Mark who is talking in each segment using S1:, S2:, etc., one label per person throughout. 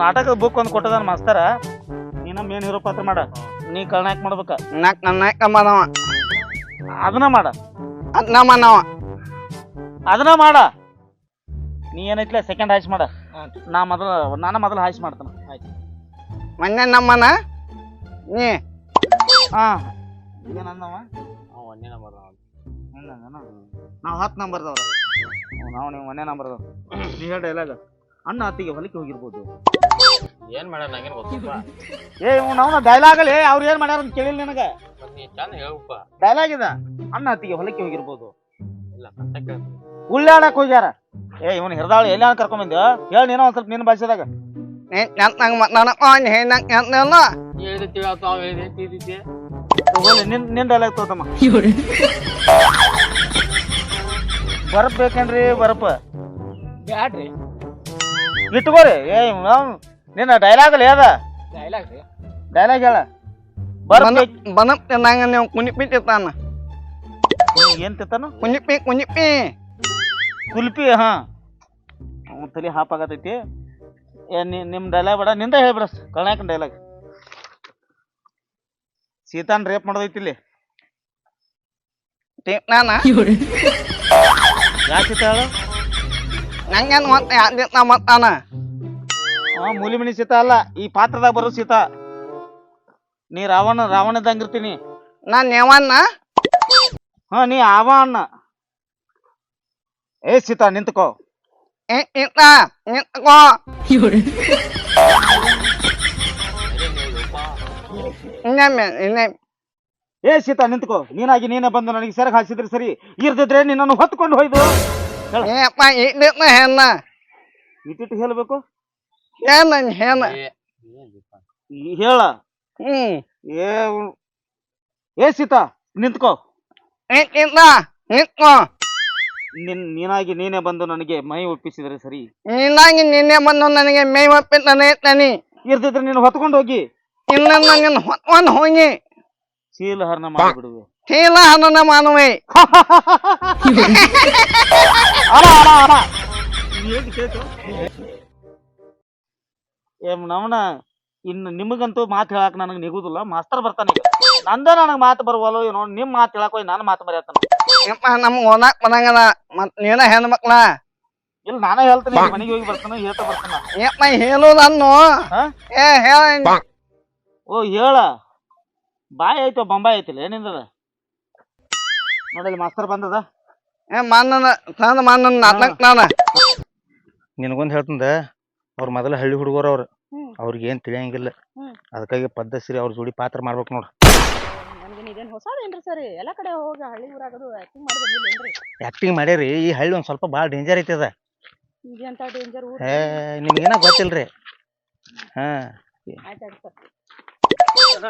S1: ನಾಟಕದ ಬುಕ್ ಒಂದು ಕೊಟ್ಟದ ಮಾಸ್ತರ. ನೀನ ಮೇನ್ ಹೀರೋ ಪಾತ್ರ ಮಾಡ. ನೀ ಕಳ್ನಾಯಕ್ ಮಾಡ್ಬೇಕ?
S2: ನಾಕ್ ನಾಯಕ ಮಾಡವ
S1: ಅದನ್ನ ಮಾಡ.
S2: ಅದ್ ನಮ್ಮ ನಾವ
S1: ಅದನ್ನ ಮಾಡ. ನೀ ಏನೈತ್ಲೆ ಸೆಕೆಂಡ್ ಹಾಯ್ಸ್ ಮಾಡ. ನಾ ಮೊದಲ ನಾನು ಮೊದಲು ಹಾಯ್ಸ್ ಮಾಡ್ತಾನ. ಆಯ್ತು.
S2: ಮೊನ್ನೆ ನಮ್ಮನ? ನೀ?
S1: ಹಾ. ಏನಂದವ ನಾವು ಹತ್ತು ನಂಬರ್ದವ್ರ ನಾವು ನೀವು ಮನೆ ನಂಬರ್ದವ್ ನೀ ಹೇಳ ಡೈಲಾಗ ಅಣ್ಣ ಅತ್ತಿಗೆ ಹೊಲಕ್ಕೆ ಹೋಗಿರ್ಬೋದು
S3: ಏನ್ ಮಾಡ್ಯಾರ ನಂಗೇನ್
S1: ಏ ನಾವು ಡೈಲಾಗ್ ಅಲ್ಲಿ ಅವ್ರು ಏನ್ ಮಾಡ್ಯಾರ ಅಂತ ಕೇಳಿಲ್ಲ ನಿನಗೆ
S3: ಮತ್ತ್ ನೀ ಚಂದ ಹೇಳಪ್ಪ
S1: ಡೈಲಾಗ್ ಇದ ಅಣ್ಣ ಅತ್ತಿಗೆ ಹೊಲಕ್ಕೆ ಹೋಗಿರ್ಬೋದು
S3: ಇಲ್ಲ ಕೇಳ್ತೀನಿ
S1: ಉಳ್ಳಾಡಕ್ ಹೋಗ್ಯಾರ ಏ ಇವನು ಹಿರಿದಾಳ ಎಲ್ಲ ಕರ್ಕೊಂಡ್ ಬಂದ್ಯೋ ಹೇಳಿ ನೀನೋ ಒಂದ್ ಸ್ವಲ್ಪ ನಿನ್ನ ಭಾಷೆದಾಗ
S3: ಅವ್ ಹೇಳಿದೆ ತಿಳಿದಿದ್ದೆ
S1: ಹೋಗ್ಲಿ ನಿನ್ ನಿನ್ ಡೈಲಾಗ್ ತೋತಮ್ಮ ಬರಪ್ ಬೇಕೇನ್ರಿ ಬರ್ಪ
S3: ಬ್ಯಾಡ್ರಿ
S1: ಇಟ್ಕೋರಿ. ಏ ಅವ್ನ್ ನಿನ್ನ ಡೈಲಾಗ್ ಅಲ್ಲಿ ಅದ?
S3: ಡೈಲಾಗ್
S1: ಹೇಳ.
S2: ಬನಪ್ ನಂಗ ನೀವು ಕುಣಿಪಿ ತಿತ್ತಾನ
S1: ಏನ್ ತಿತ್ತಾನು
S2: ಕುಣಿಪಿ ಕುಣಿಪಿ.
S1: ಕುಲ್ಪಿ ಹಾ. ಅವ್ನ್ ತಲೆ ಹಾಪ್ ಆಗತೈತಿ. ಏ ನಿ- ನಿಮ್ ಡೈಲಾಗ್ ಬೇಡ ನಿಂದ ಹೇಳ್ಬಿಡ ಕಳ್ನಾಯಕನ್ ಡೈಲಾಗ್ ಸೀತಾನ್ ರೇಪ್ ಮಾಡೋದೈತಿ ಇಲ್ಲಿ.
S2: ತಿತ್ತಾನ
S1: ಯಾಕೆ ಸೀತಾ ಹೇಳು?
S2: ನಂಗೇನು ಮತ್ತೆ ಯಾವ್ದಿತ್ತ ಮತ್ತಾನ
S1: ಅವ ಮೂಲಿ ಸೀತ ಅಲ್ಲ ಈ ಪಾತ್ರದಾಗ ಬರೋ ಸೀತಾ. ನೀ ರಾವಣ ರಾವಣ ನಾನ್
S2: ನಾನು ಯಾವನ್ನ
S1: ಹಾ ನೀ ಆವ ಅಣ್ಣ ಏ ಸೀತಾ ನಿಂತ್ಕೋ.
S2: ಏ ಇತ್ತ ನಿಂತ್ಕೋ. ಇನ್ನೊಮ್ಮೆ.
S1: ಏ ಸೀತಾ ನಿಂತ್ಕೋ. ನೀನಾಗಿ ನೀನೇ ಬಂದು ನನಗೆ ಸೆರಗ್ ಹಾಸಿದ್ರೆ ಸರಿ. ಇರ್ದಿದ್ರೆ ನಿನ್ನನ್ನು ಹೊತ್ಕೊಂಡು ಹೋಯ್ದು.
S2: ಏಪ್ಪ ಇದ್ದಿತ್ತ ಹೆಣ್ಣ.
S1: ಇಟ್ಟಿಟ್ಟು ಹೇಳ್ಬೇಕು?
S2: ಹೆಣ್ಣ ಹೆಣ್ಣ
S1: ಹೇಳ.
S2: ಹ್ಮ್.
S1: ಏ ಏ ಸೀತಾ ನಿಂತ್ಕೋ.
S2: ಇತ್ತ ನಿಂತ್ಕೋ.
S1: ನಿನ್ ನೀನಾಗಿ ನೀನೇ ಬಂದು ನನಗೆ ಮೈ ಒಪ್ಪಿಸಿದ್ರೆ ಸರಿ?
S2: ನೀನಾಗಿ ನಿನ್ನೆ ಬಂದು ನನಗೆ ಮೈ ಒಪ್ಪಿ ನಾನಿ
S1: ಇರ್ತಿದ್ರೆ ನೀನು ಹೊತ್ಕೊಂಡು ಹೋಗಿ.
S2: ಇಲ್ಲ ನನಗೆ ಹೊತ್ಕೊಂಡು ಹೋಗಿ.
S1: ಶೀಲ ಹರಣ ಮಾಡಿಬಿಡುವೆ.
S2: ಚೀಲ ಹನನ
S1: ಮಾನವೇ. ಏ ನವನ ಇನ್ನು ನಿಮಗಂತೂ ಮಾತು ಹೇಳಕ್ ನನಗೆ ನಿಗುದಿಲ್ಲ. ಮಾಸ್ತರ್ ಬರ್ತಾನೆ ಈಗ. ನಂದ ನನಗೆ ಮಾತು ಬರುವಲ್ಲೋ ಏನೋ ನಿಮ್ ಮಾತು ಹೇಳಕ್ ಹೋಗಿ ನಾನು ಮಾತು ಬರೆಯತ್ತಾನ
S2: ಯಪ್ಪ ನಮ್ಗೆ ಓದಾಕ್ ಬರಂಗಲ್ಲ ಮತ್ ನೀನ ಹೆಣ್ಮಕ್ಳ.
S1: ಇಲ್ಲ ನಾನೇ ಹೇಳ್ತೀನಿ ಮನೆಗೆ ಹೋಗಿ ಬರ್ತಾನೆ ಹೇಳ್ತಾ ಬರ್ತಾನ
S2: ಯಪ್ಪ ಹೇಳುದನ್ನು
S1: ಹಾ?
S2: ಏ ಹೇಳ.
S1: ಓ ಹೇಳ. ಬಾಯ್ ಐತೋ ಬೊಂಬಾಯಿ ಐತಿಲ್ಲ ಏನಿಂದದ? ನೋಡಲಿ ಮಾಸ್ತರ್ ಬಂದದ.
S2: ಏ ಮನ್ನನ ತಂದ ನಾನ.
S4: ನಿನಗೊಂದು ಹೇಳ್ತಂದ ಅವ್ರ ಮೊದಲ ಹಳ್ಳಿ ಹುಡುಗರು ಅವ್ರು. ಅವ್ರಿಗೆ ಏನ್ ತಿಳಿಯಂಗಿಲ್ಲ. ಅದಕ್ಕಾಗಿ ಪದ್ಧತಿ ಅವ್ರ ಜೋಡಿ ಪಾತ್ರ ಮಾಡ್ಬೇಕು ನೋಡು.
S5: ನನಗೆ ಇದೇನು ಹೊಸದೇನ್ರಿ ಸರ್? ಎಲ್ಲ ಕಡೆ ಹೋಗಿ ಹಳ್ಳಿ ಊರಾಗದು ಆಕ್ಟಿಂಗ್ ಮಾಡಿ ಬಂದಿಲ್ಲೇನ್ರಿ
S4: ಆಕ್ಟಿಂಗ್ ಮಾಡ್ಯಾರಿ ಈ ಹಳ್ಳಿ ಒಂದ್ ಸ್ವಲ್ಪ ಭಾಳ ಡೇಂಜರ್ ಐತಿ ಅದ.
S5: ಇದೆಂತ ಡೇಂಜರ್ ಊರು
S4: ಏ ನಿಮ್ಗೇನ ಗೊತ್ತಿಲ್ರಿ. ಹಾ.
S5: ಆಯ್ತು ಆಯ್ತು ಸರ್.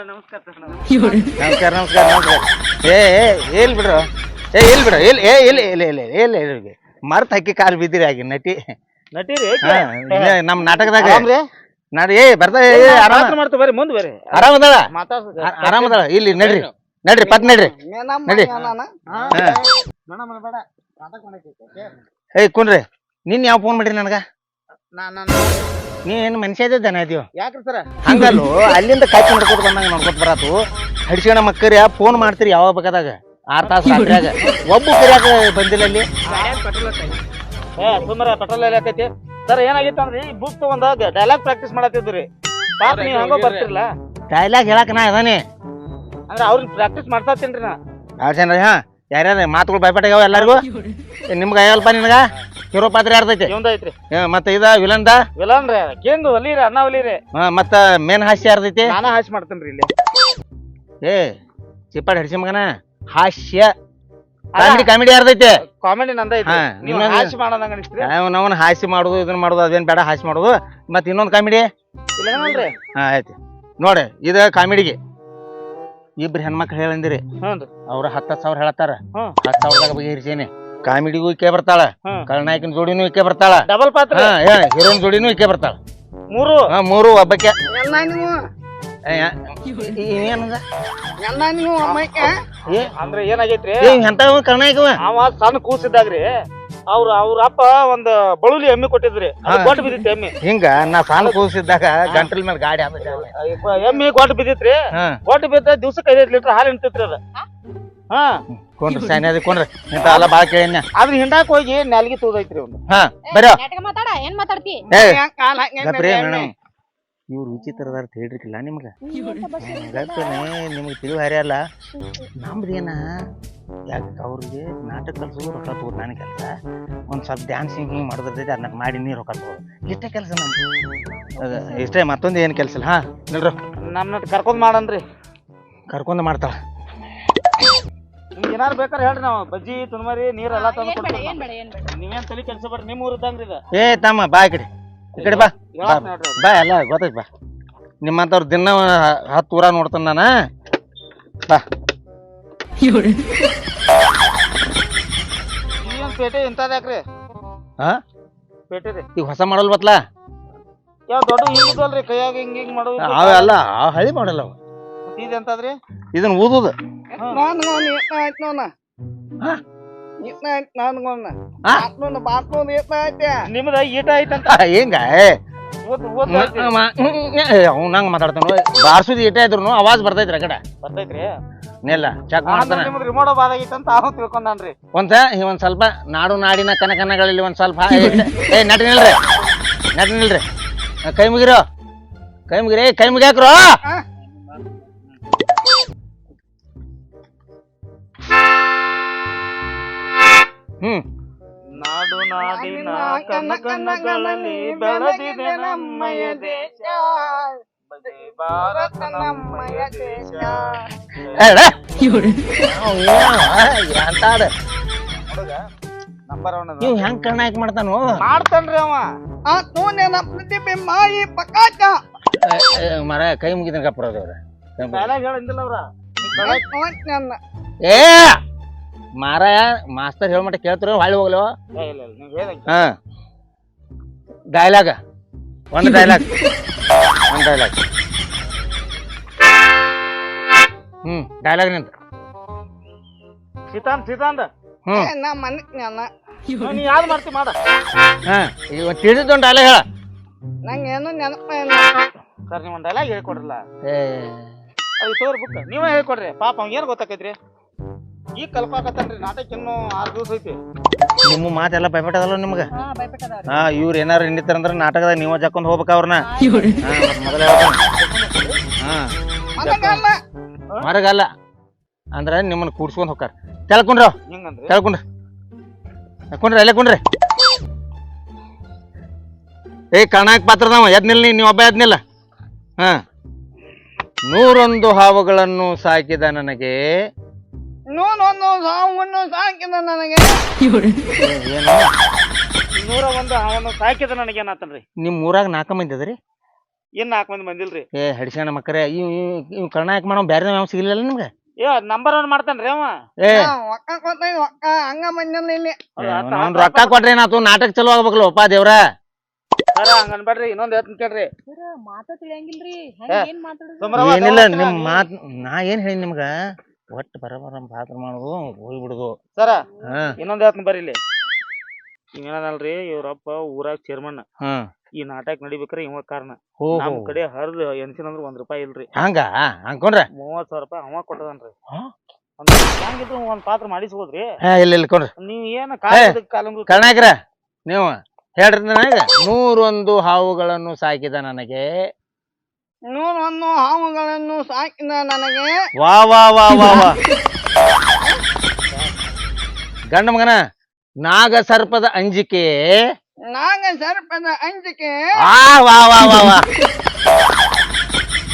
S1: ನಮಸ್ಕಾರ ಸರ್
S4: ನಮಸ್ಕಾರ ನಮಸ್ಕಾರ ನಮಸ್ಕಾರ ಏ ಏ ಎಲ್ ಬಿಡ್ರು ಏ ಎಲ್ ಬಿಡು ಎಲ್ ಏ ಎಲ್ಲಿ ಇಲ್ಲ ಇಲ್ಲ ಇಲ್ಲ ಎಲ್ಲಿ ಮರ್ತ ಹಾಕಿ ಕಾರ್ ಬಿದ್ದಿರಿ ಆಗಿ ನಟಿ
S1: ನಟಿ
S4: ಹಾ, ಇಲ್ಲೇ ನಮ್ ನಾಟಕದಾಗ ನಾಡ್ ಏ ಬರ್ತಾ ಏ ಆರಾಮ
S1: ಮಾತು ಮಾಡ್ತೀವಿ ಬರ್ರಿ ಮುಂದೆ ಬರ್ರಿ
S4: ಆರಾಮದಾಳ
S1: ಮಾತಾಡ್ಸ
S4: ಆ- ಆರಾಮದಾಳ ಇಲ್ಲಿ ನಡ್ರಿ ನಡ್ರಿ ಪತ್ ನಡ್ರಿ ನಡಿ.
S1: ಏ
S4: ಹಾ.
S1: ಬೇಡ ಬೇಡ, ಬೇಡ ನಾಟಕ ಮಾಡಕ್ಕೆ
S4: ಏಯ್ ಕುಣ್ರಿ ನಿನ್ ಯಾವ ಫೋನ್ ಮಾಡ್ರಿ ನನಗ
S1: ನಾನು
S4: ನೀ ಏನು ಮನುಷ್ಯ ಇದ್ದ ಜನ ಇದೀವ
S1: ಯಾಕ್ರಿ ಸರ?
S4: ಹಂಗಲ್ಲ ಅಲ್ಲಿಂದ ಕಾಯ್ತು ನಡ್ಕೋತ ಬಂದಂಗ ನೋಡ್ಕೊತ ಬರಾತು. ಹಡಿಸ್ಕೊಂಡ ಮಕ್ಕರಿ ಫೋನ್ ಮಾಡ್ತೀರಿ ಯಾವಾಗ ಬೇಕಾದಾಗ? ಆರ್ ತಾಸು ರಾತ್ರಿಯಾಗ. ಒಬ್ಬ ಕರಿಯಾಕ ಬಂದಿಲ್ಲ ಅಲ್ಲಿ.
S1: ಏ ಸುಮ್ಮರ ಪೆಟ್ರೋಲ್ ಎಲ್ಲ ಆಕೈತಿ ಸರ್ ಏನಾಗಿತ್ತು ಅಂದ್ರೆ ಈ ಬುಕ್ ತಗೊಂಡ ಡೈಲಾಗ್ ಪ್ರಾಕ್ಟೀಸ್ ಮಾಡತ್ತಿದ್ರಿ ಪಾಪ ನೀವು ಹಂಗ ಬರ್ತಿರಲ್ಲ
S4: ಡೈಲಾಗ್ ಹೇಳಕ್ ನಾ ಅದಾನೆ
S1: ಅಂದ್ರೆ ಅವ್ರಿಗೆ ಪ್ರಾಕ್ಟೀಸ್ ಮಾಡ್ಸಾತೀನ್ರಿ ನಾ.
S4: ಯಾರು ಜನ ಹಾ. ಯಾರ್ಯಾರ ಮಾತುಗಳು ಭಯಪಟ್ಟಾವ ಎಲ್ಲರಿಗೂ? ನಿಮ್ಗೆ ಅಯ್ಯಲ್ಪ ನಿನಗ? ಹೀರೋ ಪಾತ್ರ ಯಾರ್ದೈತಿ?
S1: ಮತ್ತೆ ಐತ್ರಿ.
S4: ಮತ್ತ ಇದ ವಿಲನ್ದ
S1: ವಿಲನ್ ರೀ ಕೇಂದು ಒಲಿರಿ ಅನ್ನ ಒಲಿರಿ
S4: ಹಾ, ಮತ್ತ ಮೇನ್ ಹಾಸ್ಯ ಯಾರ್ದೈತಿ?
S1: ನಾನ ಹಾಸಿ ಮಾಡ್ತೇನ್ರಿ ಇಲ್ಲಿ.
S4: ಏ ಚಿಪ್ಪಾಡ್ ಹಡಿಸಿ ಮಗನ? ಹಾಸ್ಯ. ಕಾಮಿಡಿ ಕಾಮಿಡಿ ಯಾರ್ದೈತಿ?
S1: ಕಾಮಿಡಿ ನಂದ ಐತಿ
S4: ಹಾ,
S1: ನೀವು
S4: ಇನ್ನೊಂದು-
S1: ಹಾಸಿ ಮಾಡೋದಂಗ ಅನಿಸ್ತ್ರಿ?
S4: ಅವನವನ್ ಹಾಸ್ಯ ಮಾಡೋದು ಇದನ್ನ ಮಾಡುದು ಅದೇನ್ ಬೇಡ ಹಾಸಿ ಮಾಡುದು. ಮತ್ ಇನ್ನೊಂದ್ ಕಾಮಿಡಿ ಹಾ ಆಯ್ತು. ನೋಡಿ ಇದ ಕಾಮಿಡಿಗೆ ಇಬ್ರು ಹೆಣ್ಮಕ್ಳು ಹೇಳಂದಿರಿ.
S1: ಹ್ಞೂ
S4: ಅವ್ರ ಹತ್ತ ಸಾವಿರ ಹೇಳತ್ತಾರ.
S1: ಹ್ಮ್.
S4: ಹತ್ತು ಸಾವಿರದಾಗ ಬಗೆಹರಿಸೇನಿ. ಕಾಮಿಡಿಗೂ ಇಕ್ಕೆ ಬರ್ತಾಳ. ಖಳನಾಯಕನ ಜೋಡಿನೂ ಇಕ್ಕೆ ಬರ್ತಾಳ.
S1: ಡಬಲ್ ಪಾತ್ರ?
S4: ಹಾ ಹೀರೋನ್ ಜೋಡಿನೂ ಇಕ್ಕೆ ಬರ್ತಾಳ.
S1: ಮೂರು?
S4: ಹಾ ಮೂರು ಒಬ್ಬಕ್ಕೆ.
S2: ಎಲ್ಲ ನೀವು
S4: ಏನಂದ?
S2: ಎಲ್ಲ ನೀವು ಅಮ್ಮಕ್ಕೆ
S4: ಏ
S1: ಅಂದ್ರೆ ಏನಾಗೈತ್ರಿ?
S4: ಏ ಎಂತ ಖಳನಾಯಕವ
S1: ಅವ? ಸಣ್ಣ ಕೂಸಿದ್ದಾಗ್ರಿ. ಅವ್ರ ಅವ್ರ ಅಪ್ಪ ಒಂದ್ ಬಳುಲಿ ಎಮ್ಮಿ ಕೊಟ್ಟಿದ್ರಿ. ಗೊಟ್ಟು ಬಿದ್ದಿತ್ತು ಎಮ್ಮಿ.
S4: ಹಿಂಗ ನಾ ಸಾಲ ಕೂಸಿದ್ದಾಗ ಗಂಟಲ್ ಮೇಲೆ ಗಾಡಿ ಎಮ್ಮೆ
S1: ಎಮ್ಮಿ ಗೊಟ್ಟು ಬಿದ್ದಿತ್ರಿ.
S4: ಹಾ.
S1: ಗೊಟ್ಟು ಬಿದ್ದ ದಿವ್ಸಕ್ಕೆ ಐದೈದು ಲೀಟರ್ ಹಾಲು ನಿಂತಿತ್ರಿ ಅದ. ಹಾ.
S4: ಕೊಂಡ್ರಿ ಸೈನ್ಯ ಅದಿ ಕೊಂಡ್ರಿ ಇಂತ ಎಲ್ಲ ಬಾಳ ಕೇಳಿನ
S1: ಅದ್ರ ಹಿಂಡಾಕ್ ಹೋಗಿ ನಾಲ್ಗಿ ತೂದೈತ್ರಿ ಅವ್ನು.
S4: ಹಾ ಬರ್ಯೋ
S5: ನಾಟಕ ಮಾತಾಡ ಏನ್ ಮಾತಾಡ್ತಿ?
S4: ಏ
S2: ಯಾಕ್ ಕಾಲ್ ಹಾಕ್ಯಂಡ್
S4: ಗಪ್ರಿ
S2: ಎಮ್ಮೆ?
S4: ಮೇಡಮ್. ಇವ್ರು ವಿಚಿತ್ರದಾರ ಹೇಳ್ರಿಕಿಲ್ಲ ನಿಮ್ಗೆ? ನಿಮ್ಗೆ ತಿಳಿವು ಹರಿಯಲ್ಲ ನಮ್ದೇನ ಯಾಕೆ ಅವ್ರಿಗೆ ನಾಟಕ ಕಲ್ಸೋದು ರೊಕ್ಕ ತಗೋದು ಕೆಲಸ ಒಂದು ಸ್ವಲ್ಪ ಡ್ಯಾನ್ಸಿಂಗ್ ಹಿಂಗೆ ಅದನ್ನ ಮಾಡಿ ನೀರು ರೊಕ್ಕ ತಗೋದು ಇಷ್ಟೇ ಕೆಲಸ ನಮ್ದು. ಇಷ್ಟೇ ಮತ್ತೊಂದು ಏನು ಕೆಲಸ ಇಲ್ಲ ಹಾಂ ನಿಲ್ರು.
S1: ನಮ್ಮನ್ನ ಕರ್ಕೊಂಡ್ ಮಾಡನ್ರಿ.
S4: ಕರ್ಕೊಂಡು ಮಾಡ್ತಾಳ.
S1: ನಿಮ್ಗೆ ಏನಾರು ಬೇಕಾರೆ ಹೇಳ್ರಿ ನಾವು. ಬಜ್ಜಿ ತುನ್ಮರಿ ನೀರೆಲ್ಲ ಎಲ್ಲಾ ತಂದು
S5: ಏನ್ ಬೇಡ
S1: ಕೊಡ್ತೀವಿ
S5: ಏನ್ ಬೇಡ ಏನ್ ಬೇಡ.
S1: ನೀವೇನ್ ತಲೆ ಕೆಲಸ ಬರ್ರಿ ನಿಮ್ಮ ಊರ್ ಇದ್ದಂಗ್ರಿ ಇದು.
S4: ಏ ತಮ್ಮ ಬಾ ಈ ಕಡೆ. ಈ ಕಡೆ ಬಾ.
S1: ಹೇಳಾಕ್ ನೋಡ್ರಿ.
S4: ಬಾ ಎಲ್ಲ ಗೊತ್ತೈತಿ ಬಾ. ನಿಮ್ಮಂತವ್ರ ದಿನ ಹತ್ತು ಊರ ನೋಡ್ತಾನ ನಾನು. ಬಾ.
S1: ಏನ್ ಪೇಟೆ ಇಂಥದ್ ಯಾಕ್ರಿ?
S4: ಹಾ
S1: ಪೇಟೆ ರೀ
S4: ಈಗ ಹೊಸ ಮಾಡಲ್ ಬತ್ಲ?
S1: ಯಾವ ದೊಡ್ಡ ಹಿಂಗಿದ್ವಲ್ರಿ ಕೈಯಾಗ ಹಿಂಗ್ ಹಿಂಗ್ ಮಾಡೋದು.
S4: ಅವೆಲ್ಲ ಆ ಹಳಿ ಮಾಡಲ್ಲ ಅವ.
S1: ಇದು ಎಂತದ್ರಿ
S4: ಇದನ್ನ ಊದುದು.
S2: ನಾನ್ ನೋಡ್ ಎತ್ತ ಆಯ್ತ್ ನೋನ
S4: ಹಾ?
S2: ಎತ್ತ ಆಯ್ತ್ ನಾನ್ ನೋಡ್ನ
S4: ಹಾ?
S2: ಬಾತ್ನೂನ್ ಬಾತ್ನೂನ್ ಎತ್ತ ಆಯ್ತೆ
S1: ನಿಮ್ದ ಈಟ ಐತಂತ
S4: ಹೆಂಗ?
S1: ಓದ್ ಓದ್ ಐತಿ.
S4: ಅವ್ನು ನಂಗೆ ಮಾತಾಡ್ತಾನ ಬಾರ್ಸುದು ಇಟ್ಟೆ ಇದ್ರು ಅವಾಜ್ ಬರ್ತೈತ್ರಿ ಆ ಕಡೆ.
S1: ಬರ್ತೈತ್ರಿ?
S4: ನಿಲ್ಲ ಚೆಕ್ ಮಾಡ್ತಾನೆ.
S1: ನಿಮ್ದು ರಿಮೋಟ್ ಬಾದಾಗಿತ್ತಂತ ಅವ್ನು ತಿಳ್ಕೊಂಡಾನ್ರಿ.
S4: ಒಂದ್ ಈ ಒಂದ್ ಸ್ವಲ್ಪ ನಾಡು ನಾಡಿನ ಕನಕನಗಳಲ್ಲಿ ಒಂದ್ ಸ್ವಲ್ಪ ಏಯ್ ಏ ನಟ ನಿಲ್ರಿ. ನಟ ನಿಲ್ರಿ. ಆ, ಕೈ ಮುಗಿರೋ. ಕೈ ಮುಗಿರಿ ಏ, ಕೈ ಮುಗಿಯಾಕ್ರೋ. ಹ್ಮ್.
S1: ನಾಡು ನಾಡಿನ ಕನ ಕನ್ನಗಳಲ್ಲಿ ಬೆಳೆದಿದೆ ನಮ್ಮಯ ದೇಶ. ಭಾರತ ನಮ್ಮಯ ದೇಶ. ನಂಬರ್ ಒನ್
S4: ಇವ್ ಹೆಂಗ್ ಕಣ್ಣ ಹಾಕಿ ಮಾಡ್ತಾನು?
S1: ಮಾಡ್ತಾನ್ರಿ ಅವ.
S2: ಆ ತೂನೇನ ಪ್ರತಿಬಿಂಬ ಈ
S4: ಮರ ಕೈ ಮುಗಿದ ಕಪ್ಪರದವ್ರ
S1: ಡೈಲಾಗ್ ಹೇಳಿದಿಲ್ಲ ಅವ್ರ.
S2: ಆಯ್ತ್ ನೋಡ್ ನನ್ನ.
S4: ಏ ಮಾರ ಮಾಸ್ತರ್ ಹೇಳ ಮಟ್ಟ ಕೇಳ್ತಾರ ಹೊಳ್ಳಿ ಹೋಗ್ಲವ
S1: ಇಲ್ಲ ಇಲ್ಲ ನೀವ್ ಹೇಳ್ದಂಗೆ
S4: ಹಾ. ಡೈಲಾಗ ಒಂದು ಡೈಲಾಗ್ ಒಂದು ಡೈಲಾಗ್ ಹ್ಮ್ ಡೈಲಾಗ್ ನಿಂತ
S1: ಸೀತಾಂತ್ ಸೀತಾಂತ್
S4: ಹ್ಮ್.
S2: ನಾ ಮನೆ ನಾ-
S1: ನೀ ಯಾವ್ದು ಮಾಡ್ತಿ ಮಾಡ.
S4: ಹಾ ಈಗ ತಿಳಿದೊಂದು ಡೈಲಾಗ್ ಹೇಳ.
S2: ನಂಗೆ ಏನು ನೆನಪ ಇಲ್ಲ.
S1: ಸರ್ ನೀವು ಒಂದು ಡೈಲಾಗ್ ಹೇಳ್ಕೊಡ್ರಲ್ಲ.
S4: ಏ.
S1: ಅದು ತೋರ್ ಬುಕ್ ನೀವೇ ಹೇಳ್ಕೊಡ್ರಿ. ಪಾಪ ಅವ್ನ್ ಏನ್ ಗೊತ್ತಾಕೈತ್ರಿ? ಈಗ ಕಲ್ಪಾಕತ್ತನ್ರಿ ನಾಟಕ ಇನ್ನು ಆರು ದಿವಸ ಐತಿ.
S4: ನಿಮ್ಮ ಮಾತೆಲ್ಲ ಭಯಪಟ್ಟದಲ್ಲ ನಿಮ್ಗೆ?
S5: ಹಾ ಇವ್ರ
S4: ಹಾ ಇವ್ರು ಏನಾರು ಹಿಂಡಿತಾರಂದ್ರ ನಾಟಕದಾಗ ನೀವು ಜಕ್ಕೊಂಡ್ ಹೋಗ್ಬೇಕ ಅವ್ರನ್ನ. ಮೊದಲೇ ಹಾ ಮರಗಲ್ಲ. ಅಂದ್ರೆ ನಿಮ್ಮನ್ನ ಕೂಡ್ಸ್ಕೊಂಡ್ ಹೋಗ್ತಾರ. ತೆಳ್ಕೊಂಡ್ರ
S1: ಹಿಂಗಂದ್ರಿ?
S4: ತೆಳ್ಕೊಂಡ್ರಿ ಹಾಕೊಂಡ್ರಿ ಅಲ್ಲೇ ಕೊಂಡ್ರಿ. ಏ ಕರ್ನಾಟಕ ಪಾತ್ರದವ ಎದ್ ನೀ ನೀವು ಒಬ್ಬ ಎದ್ನಿಲ್ಲ ಹಾ. ನೂರೊಂದು ಹಾವುಗಳನ್ನು ಸಾಕಿದ ನನಗೆ
S2: ನೂರೊಂದು ಸಾವನ್ನು ಸಾಕಿದ ನನಗೆ.
S4: ಏನು?
S1: ನೂರ ಒಂದು ಅವನು ಸಾಕಿದ ನನಗೆ ಏನಾತನ್ರಿ
S4: ನಿಮ್ ಊರಾಗ ನಾಲ್ಕ ಮಂದಿ ಅದ್ರಿ?
S1: ಏನ್ ನಾಲ್ಕು ಮಂದಿ ಬಂದಿಲ್ರಿ?
S4: ಏ ಹಡಿಸಣ್ಣ ಮಕ್ಕರೆ ಇವ್ ಇವ್- ಇವ್ ಕರ್ನಾಟಕ ಮಾಡೋ ಬ್ಯಾರೆ ಯಾವ ಸಿಗಲಿಲ್ಲ ನಿಮ್ಗೆ?
S1: ಏ ನಂಬರ್ ಒನ್ ಮಾಡ್ತಾನ್ರಿ ಅವ.
S4: ಏ.
S2: ನಾ ಒಕ್ಕ ಕೊಟ್ಟೈತಿ ಒಕ್ಕ ಹಂಗ ಬಂದಿಲ್ಲ ಇಲ್ಲಿ.
S1: ನಾನ್
S4: ಅವ್ನ್ ರೊಕ್ಕ ಕೊಟ್ರೆ ಏನಾತು ನಾಟಕ ಚಲೋ ಆಗ್ಬೇಕಲ್ಲ ಒಪ್ಪ ದೇವ್ರ?
S1: ಸರ ಹಂಗ ಅನ್ಬೇಡ್ರಿ ಇನ್ನೊಂದ್ ಹೇಳ್ತೀನಿ ಕೇಳ್ರಿ.
S5: ಸರ್ ಮಾತ ತಿಳಿಯಂಗಿಲ್ರಿ.
S1: ಏ,
S5: ಹೆಂಗ್ ಏನ್ ಮಾತಾಡುದು?
S1: ಸುಮ್ರವ್ವ
S4: ಏನಿಲ್ಲ ನಿಮ್. ಮಾತ್ ನಾ ಏನ್ ಹೇಳಿ ನಿಮ್ಗ? ಒಟ್ಟು ಬರಬರ ಪಾತ್ರ ಮಾಡೋದು ಹೋಗ್ಬಿಡುದು
S1: ಸರ
S4: ಹಾ.
S1: ಇನ್ನೊಂದ್ ಹೇಳ್ತೀನಿ ಬರ್ರಿ ಇಲ್ಲಿ. ಏನದಲ್ರಿ ಇವ್ರಪ್ಪ ಊರಾಗ ಚೇರ್ಮನ್
S4: ಹಾ.
S1: ಈ ನಾಟಕ ನಡಿಬೇಕ್ರಿ ಇವ ಕಾರಣ.
S4: ಹೋ
S1: ನಮ್
S4: ಹೋ.
S1: ಕಡೆ ಹರಿದು ಎನ್ಸಿನ ಅಂದ್ರ ಒಂದ್ ರೂಪಾಯಿ ಇಲ್ರಿ.
S4: ಹಂಗ? ಹಂಕೊಂಡ್ರೆ
S1: ಮೂವತ್ ಸಾವಿರ ರೂಪಾಯಿ ಅವ ಕೊಟ್ಟದನ್ರಿ.
S4: ಹಾ?
S1: ಒಂದ್ ಹೆಂಗಿದ್ರು ಒಂದ್ ಪಾತ್ರ ಮಾಡಿಸ್ಬೋದ್ರಿ.
S4: ಹಾ ಇಲ್ಲ ಇಲ್ಲ ಕೊಂಡ್ರಿ.
S1: ನೀವ್ ಏನ ಕಾಲ ಕಾಲಂಗು
S4: ನೀವು ಹೇಳ್ರಿ ನನಗೆ ನೂರೊಂದು ಹಾವುಗಳನ್ನು ಸಾಕಿದ ನನಗೆ.
S2: ನೂರೊಂದು ಹಾವುಗಳನ್ನು ಸಾಕಿದ ನನಗೆ.
S4: ವಾ ವಾ ವಾ ವಾ ವಾ. ಗಂಡ ಮಗನ ನಾಗ ಸರ್ಪದ ಅಂಜಿಕೆ.
S2: ನಾಗ ಸರ್ಪದ ಅಂಜಿಕೆ.
S4: ಆ ವಾ ವಾ ವಾ ವಾ.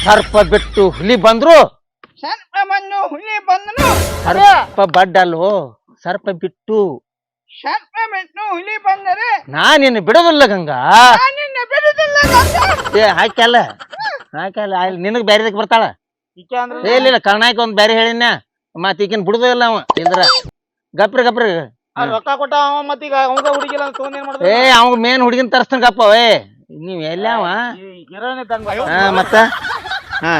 S4: ಸರ್ಪ ಬಿಟ್ಟು ಹುಲಿ ಬಂದ್ರು?
S2: ಸರ್ಪ ಬಂದು ಹುಲಿ ಬಂದ್ರು.
S4: ಸರ್ಪ ಬಡ್ಡಲ್ವೋ? ಸರ್ಪ ಬಿಟ್ಟು.
S2: ಸರ್ಪ ಬಿಟ್ಟು ಹುಲಿ ಬಂದರೆ
S4: ನಾನಿನ್ನು ಬಿಡೋದಿಲ್ಲ ಗಂಗಾ.
S2: ನಾನಿನ್ನ ಬಿಡುದಿಲ್ಲ ಗಂಗಾ.
S4: ಏ ಹಾಕ್ಯಲ್ಲ ಹಾಕ್ಯಲ್ಲ ಅಲ್ಲಿ ನಿನಗೆ ಬ್ಯಾರೆದಕ್ಕೆ ಬರ್ತಾಳ?
S1: ಈಕೆ ಅಂದ್ರೆ
S4: ಏ ಇಲ್ಲ ಕರ್ನಾಯಕ ಒಂದ್ ಬ್ಯಾರೆ ಹೇಳಿನ ಮತ್ ಈಗಿನ ಬಿಡುದಿಲ್ಲ ಅವ ಇಲ್ದ್ರ. ಗಪ್ರಿ ಗಪ್ರಿ.
S1: ಆ ರೊಕ್ಕ ಕೊಟ್ಟ ಅವ ಮತ್ತೀಗ ಅವಂಗ ಹುಡುಗಿಲ್ಲ ತಗೊಂಡ್ ಏನ್
S4: ಏ
S1: ಮಾಡಿದ್ರಿ
S4: ಅವ್ ಮೇನ್ ಹುಡುಗಿನ ತರಿಸ್ತಾನ ಗಪ್ಪ ಏ. ನೀವ್ ಎಲ್ಲಾವ
S1: ಹೀರೋಯಿನ್ ಇದ್ದಂಗ
S4: ಹಾ ಮತ್ತ? ಹಾ.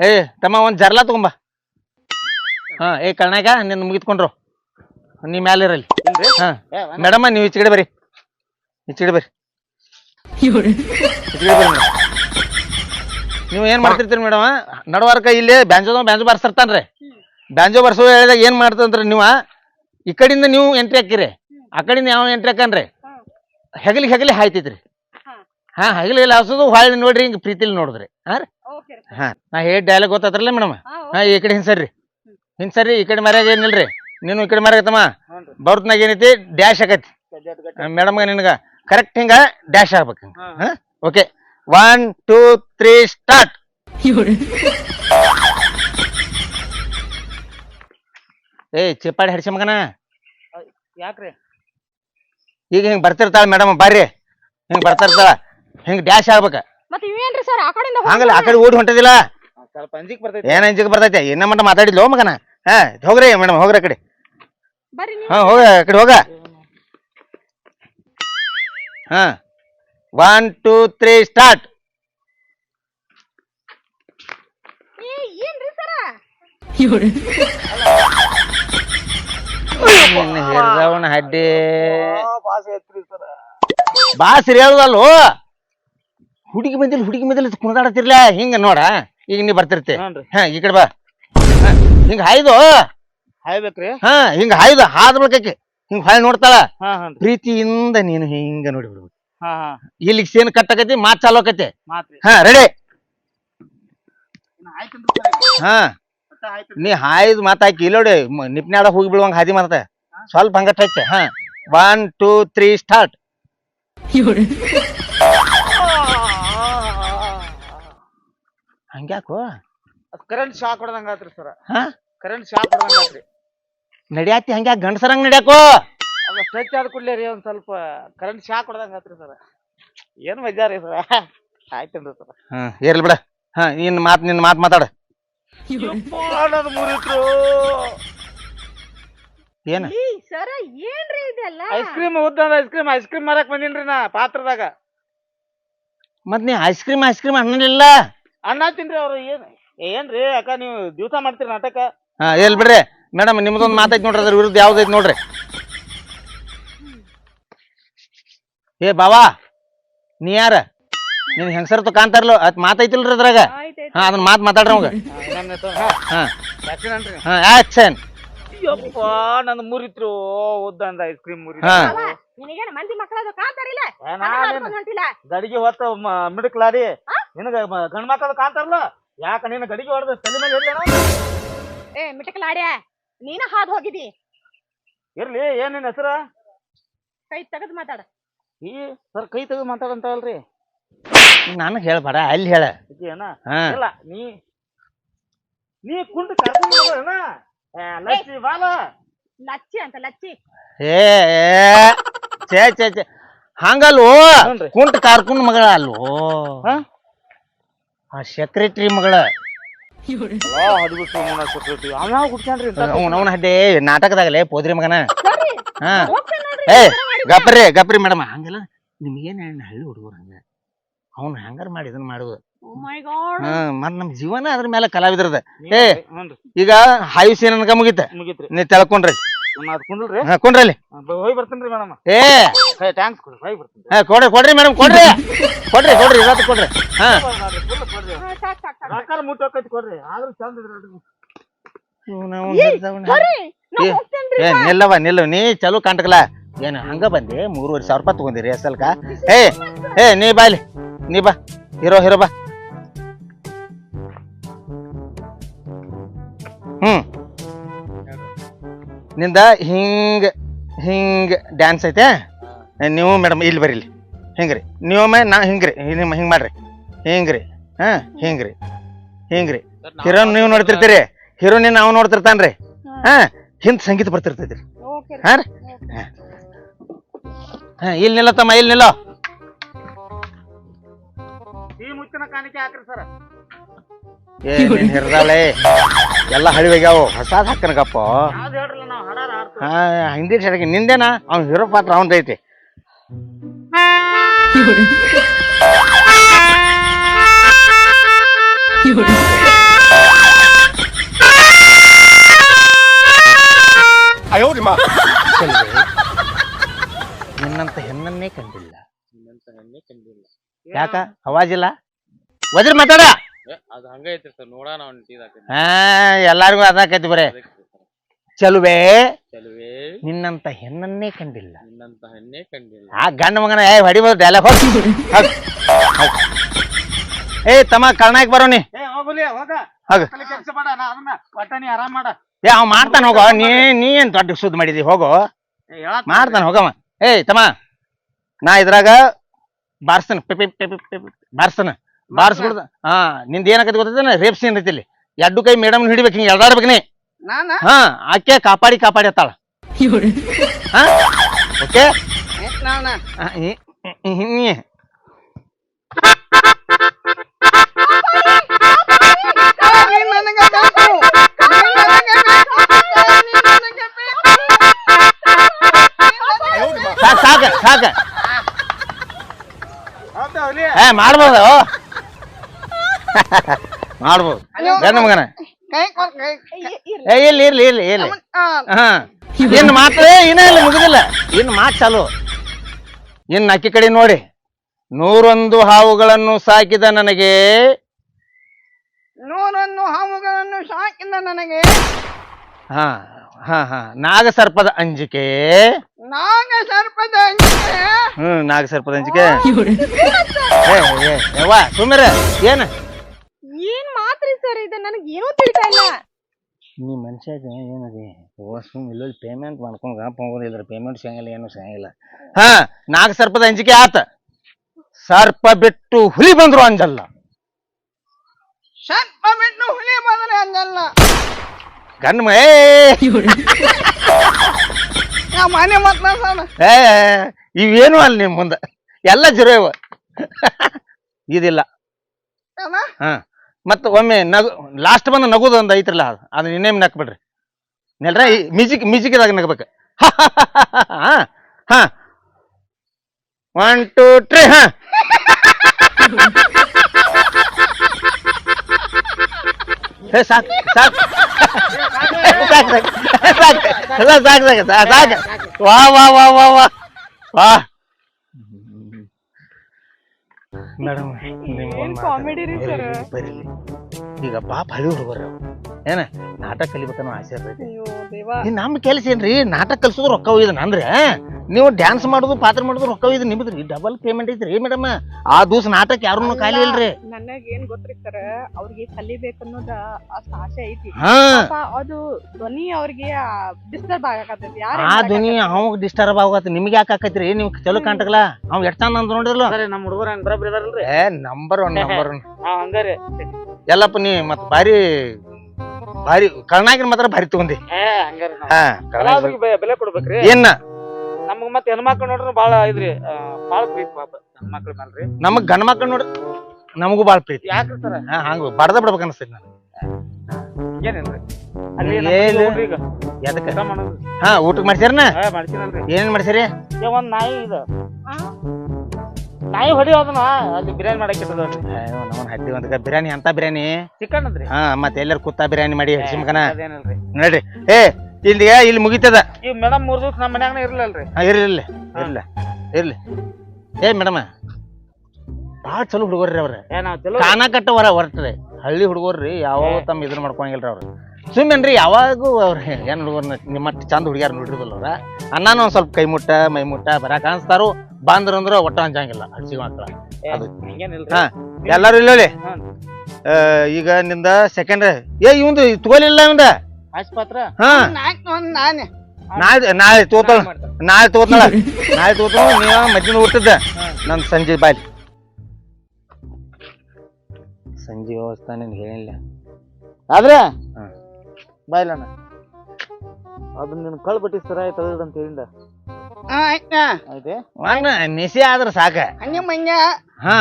S4: ಏ ತಮ್ಮ ಒಂದ್ ಜರ್ಲಾ ತಗೊಂಬ ಹಾ ಏ ಕರ್ನಾಯಕ ನಿನ್ನ ಮುಗಿತ್ಕೊಂಡ್ರು. ನೀ ಮ್ಯಾಲೆ ಇರಲಿ.
S1: ಮೇಡಮ್ಮ
S4: ಹಾ.
S1: ಏ,
S4: ಮೇಡಮ್ ನೀವು ಈಚೆಗಡೆ ಬರ್ರಿ ಈಚೆಗಡೆ ಬರ್ರಿ. ನೀವು ಏನ್ ಮಾಡ್ತಿರ್ತೀರಿ ಮೇಡಮ್? ನಡವಾರ್ಕ ಇಲ್ಲಿ ಬ್ಯಾಂಜೋ ಬ್ಯಾಂಜೋ ಬರ್ಸಿರ್ತಾನ್ರಿ ಬ್ಯಾಂಜೋ ಬರ್ಸೋ ಹೇಳಿದಾಗ ಏನ್ ಮಾಡ್ತಂದ್ರಿ ನೀವು? ಈ ಕಡೆಯಿಂದ ನೀವು ಎಂಟ್ರಿ ಹಾಕಿರಿ. ಆ ಕಡೆಯಿಂದ ಯಾವ ಎಂಟ್ರಿ ಹಾಕನ್ರಿ? ಹೆಗಲಿ ಹೆಗಲಿ ಹಾಯ್ತೈತ್ರಿ.
S5: ಹಾ.
S4: ಹಾ ಹೆಗಲಿ ಹಾಸೋದು ಹೊಳ್ಳಿ ನೋಡ್ರಿ ಹಿಂಗ ಪ್ರೀತಿಲಿ ನೋಡಿದ್ರಿ. ಹಾ ರೀ? ಹಾ ನಾ ಹೇಳಿ ಡೈಲಾಗ್ ಗೊತ್ತಾತ್ರಲ್ಲ ಮೇಡಮ್? ಹಾ ಈ ಕಡೆ ಹಿಂಸರ್ರಿ ಹಿಂಸರ್ರಿ ಈ ಕಡೆ ಮರ್ಯಾಗ ಏನಿಲ್ರಿ? ನೀನು ಈ ಕಡೆ ಮರ್ಯಾಗತ್ತಮ್ಮ. ಬರ್ತನಾಗ ಏನೈತಿ? ಡ್ಯಾಶ್
S1: ಆಕೈತಿ.
S4: ಮೇಡಮ್ಗ ನಿನಗ ಕರೆಕ್ಟ್ ಹಿಂಗ ಡ್ಯಾಶ್ ಆಗ್ಬೇಕು
S1: ಹಾ.
S4: ಹಾ? Okay one two three start ಏ ಚಿಪ್ಪಾಡಿ ಹಡ್ಸಿ ಮಗನ.
S1: ಯಾಕ್ರಿ?
S4: ಈಗ ಹಿಂಗ್ ಬರ್ತಿರ್ತಾಳ ಮೇಡಮ್ ಬರ್ರಿ. ಹಿಂಗ್ ಬರ್ತಿರ್ತಾಳ. ಹಿಂಗ್ ಡ್ಯಾಶ್ ಆಗ್ಬೇಕ.
S5: ಮತ್ತೆ ಇವೇನ್ರಿ ಸರ್ ಆ ಕಡೆಯಿಂದ
S4: ಹಂಗಲ್ಲ ಆ ಕಡೆ ಓಡಿ ಹೊಂಟದಿಲ್ಲ.
S1: ಸ್ವಲ್ಪ ಅಂಜಿಕ್ ಬರ್ತೈತಿ.
S4: ಏನ ಅಂಜಿಕ್ ಬರ್ತೈತೆ? ಏನ ಮಟ್ಟ ಮಾತಾಡಿದ್ಲೋ ಮಗನ. ಹಾ ಹೋಗ್ರಿ ಮೇಡಮ್ ಹೋಗ್ರಿ ಆ ಕಡೆ. ಹಾ ಹೋಗ ಆ ಕಡೆ ಹೋಗ. ಹಾ ಒನ್ ಟೂ ತ್ರೀ ಸ್ಟಾರ್ಟ್
S5: ಏ ಏನ್ರಿ ಸರ
S4: ನಿನ್ನ ಹಿರ್ದವನ ಹಡ್ಡಿ
S1: ಭಾಷ ಐತ್ರಿ ಸರ್
S4: ಬಾ ಸರಿಯಾದಲ್ಲೋ ಹುಡುಗಿ ಬಂದಿಲ್ಲ ಹುಡುಗಿ ಬಂದಿಲ್ಲ ಕುಣಿದಾಡತಿರ್ಲ ಹಿಂಗ ನೋಡ ಈಗ ನೀ ಬರ್ತಿರ್ತಿ
S1: ಹ್ಞೂನ್ರಿ
S4: ಹಾ ಈ ಕಡೆ ಬಾ ಹಾ, ಹಿಂಗ ಹಾಯ್ದು
S1: ಹಾಯ್ಬೇಕ್ರಿ
S4: ಹಾ ಹಿಂಗ ಹಾಯ್ದು ಹಾದ ಬಳಿಕಕ್ಕೆ ಹಿಂಗ ಹೊಳೆ ನೋಡ್ತಾಳ?
S1: ಹಾ
S4: ಪ್ರೀತಿಯಿಂದ ನೀನು ಹಿಂಗ ನೋಡಿ ಬಿಡ್ಬೇಕು.
S1: ಹಾ ಹಾ.
S4: ಇಲ್ಲಿಗೆ ಸೇನ್ ಕಟ್ಟಕತಿ ಮಾತ್ ಚಾಲೋ ಆಕತಿ
S1: ಮಾತ್ರಿ
S4: ಹಾ ರೆಡಿ ಹಾ. ನೀ ಹಾಯ್ದು ಮಾತಾಕಿ ಹಾಕಿ ಇಲ್ಲೋಡಿ ನಿಪ್ನ್ಯಾಡ ಹೋಗಿ ಬಿಡುವಂಗ ಹಾದಿ ಮಾತ ಸ್ವಲ್ಪ ಹಂಗ ಟಚ್ ಹಾ. ಒನ್ ಟೂ ತ್ರೀ ಸ್ಟಾರ್ಟ್ ಹಂಗ್ಯಾಕೋ?
S1: ಕರೆಂಟ್ ಶಾಕ್ ಹೊಡೆದಂಗ ಆತ್ರಿ ಸರ್.
S4: ಹಾ?
S1: ಕರೆಂಟ್ ಶಾಕ್ ಹೊಡೆದಂಗ ಆತ್ರಿ.
S4: ನಡ್ಯಾತಿ ಹಂಗ್ಯಾ ಗಂಡಸರಂಗ್ ನಡ್ಯಾಕೋ?
S1: ಅದ ಸ್ಟ್ರೆಚ್ ಆದ ಕೂಡಲೇ ರೀ ಒಂದ್ ಸ್ವಲ್ಪ ಕರೆಂಟ್ ಶಾಕ್ ಹೊಡೆದಂಗ ಆತ್ರಿ ಸರ್. ಏನ್ ಮಜಾ ರೀ ಸರ್? ಆಯ್ತೇನ್ರಿ ಸರ್.
S4: ಹಾ ಇರ್ಲಿ ಬಿಡ. ಹಾ ನಿನ್ ಮಾತ್ ನಿನ್ ಮಾತ್ ಮಾತಾಡ. ಏನ?
S5: ಈ ಸರ ಏನ್ರಿ ಇದೆಲ್ಲ?
S1: ಐಸ್ ಕ್ರೀಮ್ ಉದ್ದ ಐಸ್ ಕ್ರೀಮ್ ಐಸ್ ಕ್ರೀಮ್ ಮಾರಕ್ ಬಂದಿನ್ರಿ ನಾ ಪಾತ್ರದಾಗ.
S4: ಮತ್ ನೀ ಐಸ್ ಕ್ರೀಮ್ ಐಸ್ ಕ್ರೀಮ್ ಅನ್ನಲಿಲ್ಲ?
S1: ಅಣ್ಣ ತಿನ್ರಿ ಅವ್ರು ಏನ್ ಏನ್ರಿ ಅಕ್ಕ ನೀವು ದಿವಸ ಮಾಡ್ತೀರಿ ನಾಟಕ?
S4: ಹಾ ಎಲ್ ಬಿಡ್ರಿ. ಮೇಡಮ್ ನಿಮ್ದೊಂದು ಮಾತೈತಿ ನೋಡ್ರಿ ಅದ್ರ ವಿರುದ್ಧ ಯಾವ್ದೈತಿ ನೋಡ್ರಿ. ಏ ಬಾವಾ ನೀ ಯಾರ? ನಿನ್ ಹೆಂಗಸರ್ತು ಕಾಂತಾರಲ್ಲ ಅದ್ ಮಾತೈತಿಲ್ರಿ ಅದ್ರಾಗ? ಹಾ ಅದನ್ನ ಮಾತ್ ಮಾತಾಡ್ರಿ ಅವಾಗ. ಹಾ ಹಾ ಆಕ್ಷನ್.
S1: ಯಪ್ಪ ನನ್ ಮುರಿತ್ರು ಉದ್ದ ಅಂದ ಐಸ್ ಕ್ರೀಮ್ ಮುರಿ
S4: ಹಾ.
S5: ನಿನಗೇನು ಮಂದಿ ಮಕ್ಕಳದು ಕಾಂತಾರಿಲ್ಲ
S1: ನಾನೇನ್
S5: ಹೊಂಟಿಲ್ಲ?
S1: ಗಡಿಗೆ ಹೊತ್ತ ಮಿಡಕ್ಲಾಡಿ ನಿನಗ ಗಂಡ್ ಮಕ್ಕಳು ಕಾಂತಾರಲ್ಲ ಯಾಕ ನೀನು ಗಡಿಗೆ ಹೊಡೆದ ತಲೆ ಮೇಲೆ
S5: ಏ ಮಿಟಕಲಾಡ್ಯ ನೀನ ಹಾದ್ ಹೋಗಿದಿ?
S1: ಇರ್ಲಿ ಏನ್ ನಿನ್ ಹೆಸರ?
S5: ಕೈ ತೆಗೆದು ಮಾತಾಡ.
S1: ಈ ಸರ್ ಕೈ ತೆಗೆದು ಮಾತಾಡಂತಾವಲ್ರಿ
S4: ನಾನು ಹೇಳ್ಬೇಡ ಅಲ್ಲಿ ಹೇಳ.
S1: ಅಣ್ಣ
S4: ಹಾ.
S1: ಇಲ್ಲ ನೀ ನೀ ಕುಂಟ ಕರ್ಕೊಂಡು ಹೋಗೋಣ ಲಚ್ಚಿ ಬಾಲ.
S5: ಲಚ್ಚಿ ಅಂತ ಲಚ್ಚಿ.
S4: ಏ ಏ, ಛೇ ಛೇ ಛೇ. ಹಂಗಲ್ವೋ?
S1: ಹ್ಞೂನ್ರಿ.
S4: ಕುಂಟ್ ಕಾರ್ಕುನ್ ಮಗಳ ಅಲ್ವೋ?
S1: ಹಾ?
S4: ಆ ಸೆಕ್ರೆಟರಿ ಮಗಳ. ಅವನ ಹಡ್ಡೆ ನಾಟಕದಾಗಲೇ ಪೋದ್ರಿ ಮಗನ. ಹಾ. ಏ. ಗಪ್ರಿ ಗಪ್ರಿ ಮೇಡಮ್. ಹಂಗಲ್ಲ ನಿಮ್ಗೇನ್ ಹೇಳ ಹಳ್ಳಿ ಹುಡುಗರು ಹಂಗ? ಅವ್ನು ಹಂಗಾರ ಮಾಡಿ ಇದನ್ನ ಮಾಡುದು?
S5: Oh my God.
S4: ಹಾ ಮತ್ ನಮ್ ಜೀವನ ಅದ್ರ ಮೇಲೆ ಕಲಾವಿದ್ರದ. ಏ. ಈಗ ಹಾಯು ನನ್ಗ ಅನ್ಕ ಮುಗಿತ.
S1: ಮುಗಿತ್ರಿ.
S4: ನೀ ತೆಳ್ಕೊಂಡ್ರಿ.
S1: ನಾ ಅದ್ ಕುಂಡಲ್ರಿ
S4: ಹಾ ಕೊಂಡ್ರಲ್ಲಿ
S1: ಹೋಗಿ ಬರ್ತೀನಿ ಮೇಡಮ್.
S4: ಏ.
S1: ಟ್ಯಾಂಕ್ಸ್ ಕೊಡ್ರಿ ಹೋಗಿ ಬರ್ತೀನಿ.
S4: ಹಾ ಕೊಡ್ರಿ ಕೊಡ್ರಿ ಮೇಡಮ್ ಕೊಡ್ರಿ. ಕೊಡ್ರಿ ಕೊಡ್ರಿ ಇವತ್ತು ಕೊಡ್ರಿ. ಹಾ.
S5: ಸಾಕ್
S1: ರೊಕ್ಕ ಮುಟ್ಟಿ ಹೋಗೈತಿ ಕೊಡ್ರಿ. ಆದ್ರೂ ಚಂದ
S4: ಏ, ನಿಲ್ಲವ ನಿಲ್ಲು ನೀ ಚಲೋ ಕಾಂಟಕಲ ಏನು ಹಂಗ ಬಂದಿ? ಮೂರುವರೆ ಸಾವಿರ ರೂಪಾಯಿ ತಗೊಂಡಿರಿ ಅಸಲ್ಕ ಏ ಏ ನೀ ಬಾಯ್ಲಿ ನೀ ಬಾ. ಹೀರೋ ಹೀರೋ ಬಾ. ಹ್ಮ್. ನಿಂದ ಹಿಂಗ ಹಿಂಗ ಡ್ಯಾನ್ಸ್ ಐತೆ? ನೀವು ಮೇಡಮ್ ಇಲ್ಲಿ ಬರೀಲಿ. ಇಲ್ಲಿ ಹಿಂಗ್ರಿ. ನೀವು ಮೇ ನಾ ಹಿಂಗ್ರಿ. ನಿಮ್ಮ ಹಿಂಗ್ ಮಾಡ್ರಿ. ಹಿಂಗ್ರಿ. ಹಾ ಹಿಂಗ್ರಿ. ಹಿಂಗ್ರಿ. ಹೀರೋನ್ ನೀವು ನೋಡ್ತಿರ್ತೀರಿ. ಹೀರೋನಿನ್ ನಾವು ನೋಡ್ತಿರ್ತಾನ್ರಿ. ಹಾ. ಹಿಂದ್ ಸಂಗೀತ ಬರ್ತಿರ್ತೈತ್ರಿ.
S5: ಓಕೆ
S4: ಹಾ ರೀ. ಹಾ. ಹಾ ಇಲ್ಲಿ ನಿಲ್ಲ ತಮ್ಮ ಇಲ್ಲಿ ನಿಲ್ಲೋ.
S1: ಈ ಮುಚ್ಚಿನ ಕಾಣಿಕೆ ಹಾಕ್ರಿ ಸರ್.
S4: ಏ ನಿನ್ ಹಿರ್ದಾಳೆ. ಎಲ್ಲ ಹಳಿವಾಗ್ಯಾವು. ಹೊಸಾದ್ ಹಾಕನಗಪ್ಪ
S1: ಯಾವ್ದು ಹೇಳ್ರಲ್ಲ ನಾವು ಹಾಡಾರ ಹಾಡ್ತೀವಿ
S4: ಹಾ ಹಿಂದಿ ಸಡಗಿ ನಿಂದೇನ? ಅವ್ನ ಹೀರೋ ಪಾತ್ರ ಅವನ್ ಐತಿ ನಿನ್ನಂತ ಹೆಣ್ಣನ್ನೇ ಕಂಡಿಲ್ಲ
S3: ನಿನ್ನಂತ ಹೆಣ್ಣೆ ಕಂಡಿಲ್ಲ.
S4: ಯಾಕ? ಅವಾಜಿಲ್ಲ? ವಜ್ರ ಮಾತಾಡ.
S3: ಅದು ಹಂಗ ಐತ್ರಿ ಸರ್ ನೋಡೋಣ ಅವ್ನ ಟೀದಾಕ
S4: ಹಾ ಎಲ್ಲಾರ್ಗು ಅದಾಕೈತಿ ಬರೇ. ಬರೆ
S3: ಚಲುವೆ.
S4: ನಿನ್ನಂತ ಹೆಣ್ಣನ್ನೇ ಕಂಡಿಲ್ಲ.
S3: ನಿನ್ನಂತ ಹೆಣ್ಣೆ ಕಂಡಿಲ್ಲ.
S4: ಆ ಗಂಡ ಮಗನ ಏ ಹೊಡಿಬೋದು ಡೈಲಾಗ್ ಹೋಗ್. ಏ ತಮ್ಮ ಕರ್ನಾಕ್ ಬರೋನಿ
S1: ಏ ಹೋಗಲಿ ಹೋಗ.
S4: ಹೋಗ.
S1: ಕೆಲಸ ಮಾಡ ನಾ ಅದನ್ನ ಒಟ್ಟ ನೀ ಆರಾಮ್ ಮಾಡ.
S4: ಏ ಅವ್ ಮಾಡ್ತಾನ ಹೋಗೋ. ನೀ ನೀ ಏನ್ ದೊಡ್ಡ ಸುದ್ದಿ ಮಾಡಿದಿ? ಹೋಗೋ.
S1: ಏ, ಹೇಳಾತ್ನ.
S4: ಮಾಡ್ತಾನ ಹೋಗಮ್ಮ ಏಯ್ ತಮ್ಮ. ನಾ ಇದ್ರಾಗ ಬಾರ್ಸನ್ ಪೆಪೆ ಪೆಪೆ ಪೆಪೆ ಬಾರ್ಸ್ತನ ಬಾರ್ಸ್ಬಿಡ್ದ. ಹಾ ನಿಂದ ಏನಾಗತ್ತೆ ಗೊತ್ತೈತೆ ರೇಪ್ ಸೀನ್ ಐತಿ ಇಲ್ಲಿ. ಎರಡು ಕೈ ಮೇಡಮ್ ಹಿಡಿಬೇಕು ಹಿಂಗೆ ಎಳ್ದಾಡ್ಬೇಕು ನೀ.
S2: ನಾನ?
S4: ಹಾ ಆಕೆ ಕಾಪಾಡಿ ಕಾಪಾಡಿ ಅತ್ತಾಳ. ಹಾ? ಓಕೆ?
S2: ನಾನ? ಬೇಕು.
S4: ಸಾಕ್ ಸಾಕ? ಏ ಮಾಡ್ಬೋದು ಮಾಡ್ಬೋದು. ಗಂಡ ಮಗನ.
S2: ಕೈ ಕೈ.
S4: ಏ ಇರ್ಲಿ ಇರ್ಲಿ. ಇರ್ಲಿ ಹಾ. ಇನ್ನು ಮಾತು ಇನ್ನ ಇಲ್ಲ ಮುಗಿದಿಲ್ಲ. ಇನ್ನು ಮಾತು ಚಾಲು. ಇನ್ನು ಅಕ್ಕಿ ಕಡೆ ನೋಡಿ. ನೂರೊಂದು ಹಾವುಗಳನ್ನು ಸಾಕಿದ ನನಗೆ.
S2: ನೂರೊಂದು ಹಾವುಗಳನ್ನು ಸಾಕಿದ ನನಗೆ.
S4: ಹ ಹಾ ಹಾ. ನಾಗಸರ್ಪದ ಅಂಜಿಕೆ.
S2: ನಾಗ ಸರ್ಪದ ಅಂಜಿಕೆ.
S4: ಹ್ಮ್ ನಾಗಸರ್ಪದ ಅಂಜಿಕೆ. ಏ ಏ ಯವ್ವ ಸುಮ್ಮನೆ ಏನ?
S5: ಮಾತ್ರಿ ನನಗೆ ಏನೂ ತಿಳಿತಾ ಇಲ್ಲ.
S4: ನೀ ಮನುಷ್ಯಾಗ ಏನದಿ ಸುಮ್ ಪೇಮೆಂಟ್ ಮಾಡ್ಕೊಂಡ್ ಹೋಗೋದಿಲ್ಲ ಪೇಮೆಂಟ್ ಸಿಗಂಗಿಲ್ಲ ಏನು ಸಿಗಂಗಿಲ್ಲ. ಹಾ ಸರ್ಪದ ಅಂಜಿಕೆ ಆತ. ಸರ್ಪ ಬಿಟ್ಟು ಹುಲಿ ಬಂದ್ರು ಅಂಜಲ್ಲ.
S2: ಸರ್ಪ ಬಿಟ್ಟು ಹುಲಿ ಬಂದ್ರೆ ಅಂಜಲ್ಲ.
S4: ಗಂಡ ಮ- ಏ!
S2: ನಾ ಮನೆ ಮಾತಾಡ್ಸೋಣ
S4: ಏ ಇವೇನು ಅಲ್ಲ ನಿಮ್ ಮುಂದೆ? ಎಲ್ಲ ಜೀರೋ ಇವ. ಇದಿಲ್ಲ. ಹಾ. ಮತ್ತ ಒಮ್ಮೆ ನಗು ಲಾಸ್ಟ್ ಬಂದು ನಗುದು ಒಂದು ಐತ್ರಲ್ಲ ಅದು. ಅದು ಇನ್ನೇಮ್ ನಕ್ಬಿಡ್ರಿ. ನೆಲ್ರ ಮ್ಯೂಸಿಕ್ ಮ್ಯೂಸಿಕ್ದಾಗ ನಗಬೇಕು. ಹಾ ಹಾ ಒನ್ ಟು ತ್ರೀ ಹಾ, ಹೇ. ಸಾಕು ಸಾಕು. ಸಾಕು ಸಾಕು. ಸಾಕು ಸಾಕು. ಸಾಕು ಸಾಕು. ವಾ ವಾ ವಾ ವಾ ವಾ. ವಾ. ಮೇಡಮ್
S5: ಏನ್ ಕಾಮಿಡಿ ರೀ ಸರ್?
S4: ಈಗ ಪಾಪ ಹಳಿ ಹುಡುಗರು. ಏನ ನಾಟಕ ಕಲಿಬೇಕನ್ನೋ ಆಸೆ ಇರ್ತೈತಿ.
S5: ಅಯ್ಯೋ.
S4: ನಮ್ಮ ಕೆಲಸ ಏನ್ರಿ? ನಾಟಕ ಕಲ್ಸೋದು ರೊಕ್ಕ ಒಯ್ದನ ಅಂದ್ರೆ? ನೀವು ಡ್ಯಾನ್ಸ್ ಮಾಡುದು ಪಾತ್ರ ಮಾಡುದು ರೊಕ್ಕ ಒಯ್ದು ನಿಮ್ದ್ರಿ ಡಬಲ್ ಪೇಮೆಂಟ್ ಐತ್ರಿ ಮೇಡಮ್ ಆ ದಿವಸ ನಾಟಕ ಯಾರು ಖಾಲಿ ಇಲ್ರಿ.
S5: ನನಗ್ ಏನ್ ಗೊತ್ತ್ರಿ ಸರ್ ಅವ್ರಿಗೆ ಕಲಿಬೇಕು ಅನ್ನೋದ ಅಷ್ಟ ಆಸೆ ಐತಿ.
S4: ಹಾ.
S5: ಅದು ಧ್ವನಿ ಅವ್ರಿಗೆ ಡಿಸ್ಟರ್ಬ್ ಆಗಕತ್ತೈತಿ. ಯಾರು
S4: ಆ ಧ್ವನಿ ಅವಾಗ ಡಿಸ್ಟರ್ಬ್ ಆಗತ್ತೆ ನಿಮ್ಗೆ ಯಾಕೆ ಹಾಕತ್ರಿ ನೀವು ಚಲೋ ಕಾಂಟಕಲ್ಲ ಅವ್ ಎಷ್ಟ್ ಚಂದ ಅಂತ ನೋಡಿರಲ್ಲ
S1: ಸರಿ ನಮ್ಮ ಹುಡುಗರು ಹಂಗ ಬರಬ್ರಿ
S4: ಏ ನಂಬರ್ ಒನ್ ನಂಬರ್ ಒನ್
S1: ಹಾ ಹಂಗಾರಿ.
S4: ಎಲ್ಲಪ್ಪ ನೀ ಮತ್ ಭಾರಿ ಭಾರಿ ಕರ್ನಾಗಿನ ಮಾತ್ರ ಭಾರಿ ತಗೊಂಡಿ.
S1: ಏ ಹಂಗಾರಿ ಬೆ- ಬೆಲೆ ಕೊಡ್ಬೇಕ್ರಿ.
S4: ಏನ?
S1: ನಮಗ್ ಮತ್ತೆ ಹೆಣ್ಮಕ್ಳು ನೋಡ್ರಿ ಬಾಳ ಇದ್ರಿ ಆ, ಬಾಳ ಪ್ರೀತಿ ಪಾಪ ಹೆಣ್ಮಕ್ಳ ಮೇಲ್ರಿ.
S4: ನಮಗ್ ಗಂಡ ನೋಡ್ರಿ ನಮಗೂ ಬಾಳ ಪ್ರೀತಿ.
S1: ಯಾಕ್ರಿ ಸರ್?
S4: ಹಾ ಹಂಗ ಬಡದ ಬಿಡ್ಬೇಕು ಅನಸ್ತೈತಿ ನಾನು
S1: ಅಲ್ಲಿ
S4: ಏನು?
S1: ಈಗ.
S4: ಎದಕ್ಕೆ
S1: ಊಟ ಮಾಡೋದು.
S4: ಹಾ ಊಟಕ್ಕೆ ಮಾಡ್ಸ್ಯಾರನ?
S1: ಏ ಮಾಡ್ತೀನಲ್ರಿ
S4: ಏನೇನ್ ಮಾಡ್ಸ್ಯಾರಿ?
S1: ಏ ಒಂದ್ ನಾಯಿ ಇದು. ನಾಯಿ ಹೊಡಿಯೋದನ್ನ ಅಲ್ಲಿ ಬಿರಿಯಾನಿ ಮಾಡಕ್ಕೆ
S4: ನಮ್ಮ ಹಟ್ಟಿ ಒಂದ್ ಬಿರಿಯಾನಿ ಅಂತ ಬಿರಿಯಾನಿ.
S1: ಚಿಕನ್ ಅದ್ರಿ?
S4: ಹಾ ಮತ್ತೆ ಎಲ್ಲರೂ ಕುತ್ತಾ ಬಿರಿಯಾನಿ ಮಾಡಿ ಹಸಿಮಕನ
S1: ಅದೇನಲ್ರಿ?
S4: ನೋಡ್ರಿ. ಏ ಇಲ್ಲಿ ಇಲ್ಲಿ ಮುಗಿತದ?
S1: ಈ ಮೇಡಮ್ ಮೂರ್ ದಿವಸ ನಮ್ಮ ಮನ್ಯಾಗನ ಇರ್ಲಿಲ್ರಿ.
S4: ಹಾ, ಇರ್ಲಿಲ್ಲ ಇರ್ಲಿ. ಏ ಮೇಡಮ್ ಭಾಳ ಚಲೋ ಹುಡುಗರ್ರಿ ಅವ್ರ. ಕಾನ ಕಟ್ಟ ಹೊರ ಹೊರಟ್ರಿ. ಹಳ್ಳಿ ಹುಡುಗರ್ರಿ ಯಾವ ತಮ್ಮ ಇದನ್ನ ಮಾಡ್ಕೊಂಗಿಲ್ರಿ ಅವ್ರು. ಸುಮ್ಮನ್ರಿ ಯಾವಾಗೂ ಅವ್ರ ಏನು ಹುಡುಗರ್ನ ನಿಮ್ಮಟ್ಟು ಚಂದ ಹುಡುಗ್ಯಾರ ನೋಡಿರ್ಬಲ್ಲ ಅವ್ರ? ಅನ್ನಾನು ಒಂದು ಸ್ವಲ್ಪ ಕೈ ಮುಟ್ಟ ಮೈ ಮುಟ್ಟ ಬರಕ್ಕೆ ಕಾಣಿಸ್ತಾರು ಬಂದ್ರು ಅಂದ್ರೆ ಒಟ್ಟ ಹಂಚಂಗಿಲ್ಲ ಹಳ್ಸಿ
S1: ಮಕ್ಕಳ
S4: ಅದು. ಹಾ. ಎಲ್ಲಾರು ಇಲ್ಲೋಲಿ ಈಗ ನಿಂದ ಸೆಕೆಂಡ್ ಏ. ಇವಂದು ತಗೋಲಿಲ್ಲ ಇವಂದ?
S1: ಆಸ್ಪತ್ರ?
S4: ಹಾ.
S2: ನಾನೇ
S4: ನಾಳೆ ನಾಳೆ ತೋತಾಳ ನಾಳೆ ತಗೋತಾಳ. ನಾಳೆ ತಗೋತಾಳ. ನೀವ ಮಧ್ಯಾಹ್ನ ಊಟದ. ನನ್ ಸಂಜೆ ಬಾಯ್. ಸಂಜೆ ವ್ಯವಸ್ಥೆ ನಿನ್ಗೆ ಹೇಳಿಲ್ಲ.
S1: ಆದ್ರೆ
S4: ಹಾ.
S1: ಬಾಯ್ಲಣ್ಣ. ಅದನ್ನ ನಿನ್ ಕಳ್ ಬಟ್ಟಿ ಸರ ಆಯ್ತು ಅಂತ ಹೇಳಿಂದ.
S2: ಆಯ್ತಾ?
S4: ನೆಸಿ ಆದ್ರ ಸಾಕ.
S2: ಹಂಗೆ ಮಂಜ
S4: ಹಾ.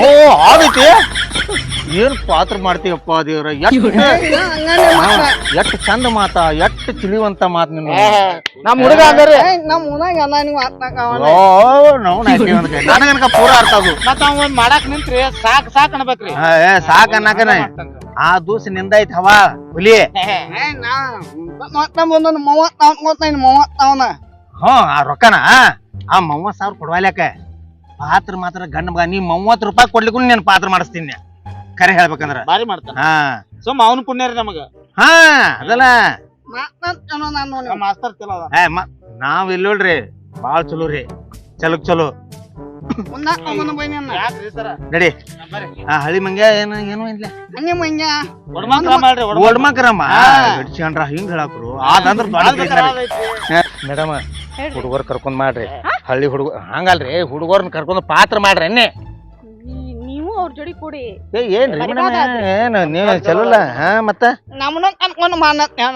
S4: ಓ ಆಗೈತಿ ಏನ್ ಪಾತ್ರ ಮಾಡ್ತೀವಪ್ಪ ದೇವ್ರ? ಎಷ್ಟ್
S2: ಹಂಗಾನೆ ಮಾತ್ರ.
S4: ಎಷ್ಟ್ ಚಂದ ಮಾತ ಎಷ್ಟ್ ತಿಳಿವಂತ ಮಾತ್ ನಿನ್ನ
S1: ನಮ್ ಹುಡುಗ ಅಂದ್ರೆ?
S2: ನಮ್ ನೀವು
S4: ನಾವು ನನಗನಕ ಪೂರ ಅರ್ಥ ಅದು
S1: ಮತ್ತ ಅವ್ ಒಂದ್ ಮಾಡಾಕ್ ನಿಂತ್ರಿ ಸಾಕ್ ಸಾಕ್ ಅನ್ಬೇಕ್ರಿ.
S4: ಹಾ, ಏ ಸಾಕ ಅನ್ನಕನ. ಆ ದೂಸ ನಿಂದೈತ್ ಹವಾ ಹುಲಿ.
S2: ಏ ನಾ ಬಂದ ಮೂವತ್ತಾವ್ ಗೊತ್ತಾಯ್ತು ಮೂವತ್ತಾವನ.
S4: ಹ್ಞೂ ಆ ರೊಕ್ಕನ ಆ? ಮೂವತ್ ಸಾವಿರ ಕೊಡ್ವಾಲ್ಯಾಕ? ಪಾತ್ರ ಮಾತ್ರ ಗಂಡ ಮಗ ನೀ ಮೂವತ್ತು ರೂಪಾಯಿ ಕೊಡ್ಲಿಕ್ಕೂ ನೀನ್ ಪಾತ್ರ ಮಾಡಿಸ್ತೀನಿ. ಕರೆ ಹೇಳ್ಬೇಕಂದ್ರ.
S1: ಬಾರಿ ಮಾಡ್ತಾನ
S4: ಹಾ.
S1: ಸುಮ್ಮ ಮಾವನ ಪುಣ್ಯ ರೀ ನಮಗ.
S4: ಹಾ ಅದಲ್ಲ.
S1: ಮಾಸ್ತರ್ ಚಲೋ ಅದ.
S4: ಏ ಮ ನಾವ್ ಇಲ್ಲೋಳ್ರಿ ಬಾಳ್ ಚಲೋ ರೀ. ಚಲಕ್ ಚಲೋ.
S1: ಯಾಕ್ರಿ ಸರ
S4: ನಡಿ. ಆ ಹಳಿ ಮಂಗ್ಯ ಏನು ಏನು ಇಲ್ಲ.
S1: ಒಡಮಾಕ್ರ ಮಾಡ್ರಿ
S4: ಓಡ್ಮಕ್ರಮ್ಮ
S1: ಹಾ.
S4: ಗಡಿಸ್ಕೊಂಡ್ರ ಹಿಂಗ್ ಹೇಳಕ್ರು. ಆದ್ರ ಮೇಡಮ್ ಹುಡುಗರ್ ಕರ್ಕೊಂಡ್ ಮಾಡ್ರಿ. ಹಳ್ಳಿ ಹುಡುಗ ಹಂಗಲ್ರಿ ಹುಡುಗರ್ನ ಕರ್ಕೊಂಡ್ ಪಾತ್ರ ಮಾಡ್ರಿ ಅನ್ನೆ
S5: ಅವ್ರ ಜೋಡಿ ಕೂಡಿ.
S4: ಏ ಏನ್ರಿ ಮೇಡಮ್?
S5: ಬರಿಬಾರ್ದಾದ್ರಿ.
S4: ಏನ್ ನೀವ್ ಚಲೋಲ್ಲ? ಹಾ ಮತ್ತ?
S2: ನಮ್ಮನ್ನ ಮಾನತ್
S4: ಹಾ,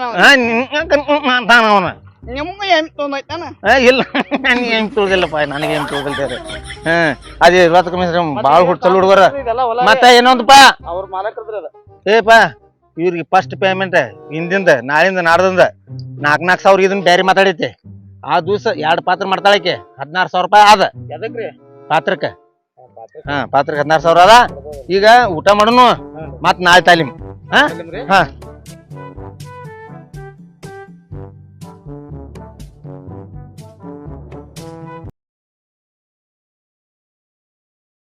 S4: ಅಂತಾನ ಅವ್ನ?
S2: ನಿಮ್ಗೂ ಏನ್ ತೊಂದೈತಾನ
S4: ಇಲ್ಲ ನನಗೆ ಏನ್ ತಿಳಿದಿಲ್ಲಪ್ಪ ನನಗೆ ಏನ್ ಹಾ ಅದೇ ಬಾಳ್ ಹುಡ್ ಚಲೋ ಹುಡುಗರ. ಮತ್ತ ಏನೊಂದಪ್ಪ
S1: ಅವ್ರ ಮಾಲಕರದ್ರಿ
S4: ಏಪ ಇವ್ರಿಗೆ ಫಸ್ಟ್ ಪೇಮೆಂಟ್ ಹಿಂದಿಂದ ನಾಳಿಂದ ನಾಡ್ದಿಂದ ನಾಕ್ ನಾಲ್ಕು ಸಾವಿರ ಇದನ್ನ ಬೇರೆ ಮಾತಾಡೈತಿ ಆ ದಿವಸ ಎರಡು ಪಾತ್ರ ಮಾಡ್ತಾಳಕ್ಕೆ ಹದಿನಾರು ಸಾವಿರ ರೂಪಾಯಿ ಅದ
S1: ಎದಕ್ರಿ?
S4: ಪಾತ್ರಕ್ಕೆ. ಹಾ ಪಾತ್ರಕ್ಕೆ ಹದಿನಾರು ಸಾವಿರ ಅದ. ಈಗ ಊಟ ಮಾಡೋನು ಮತ್ ನಾಳೆ ತಾಲೀಮ್. ಹಾ? ಹಾ.